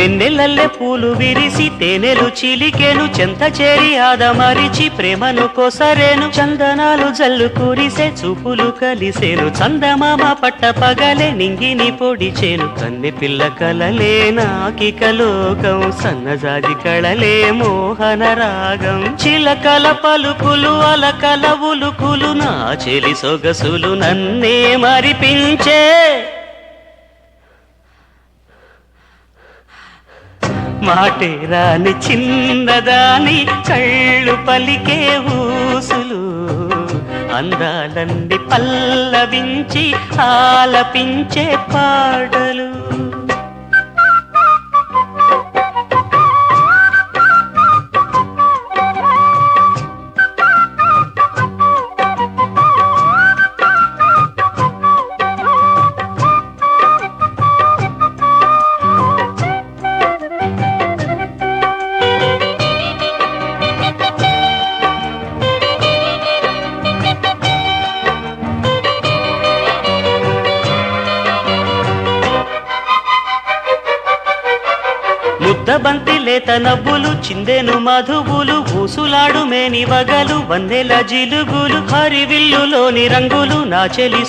వెన్నెలల్లే పూలు విరిసి తేనెలు చిలికెను చెంత చేరి ఆదమరిచి ప్రేమను కోసరేను. చందనాలు జల్లు కురిసే చూపులు కలిసేను. చందమామ పట్ట పగలే నింగిని పొడిచేను కన్నె పిల్ల కలలే నాకిక లోకం సన్నజాజి కళలే మోహన రాగం. చిలకల పలుకులు అలకల ఉలుకులు నా చెలి సొగసులు నన్నే మరిపించే. మాటే రాని చిన్నదాని కళ్ళు పలికే ఊసులు. అందాలన్నీ పల్లవించి ఆలపించే పాడలు ముద్దబంతి లేత నవ్వులు చిందెను మధువులు ఊసులాడు మేని వగలు వందెల జిలుగులు హరివిల్లులోని రంగులు నా చెలి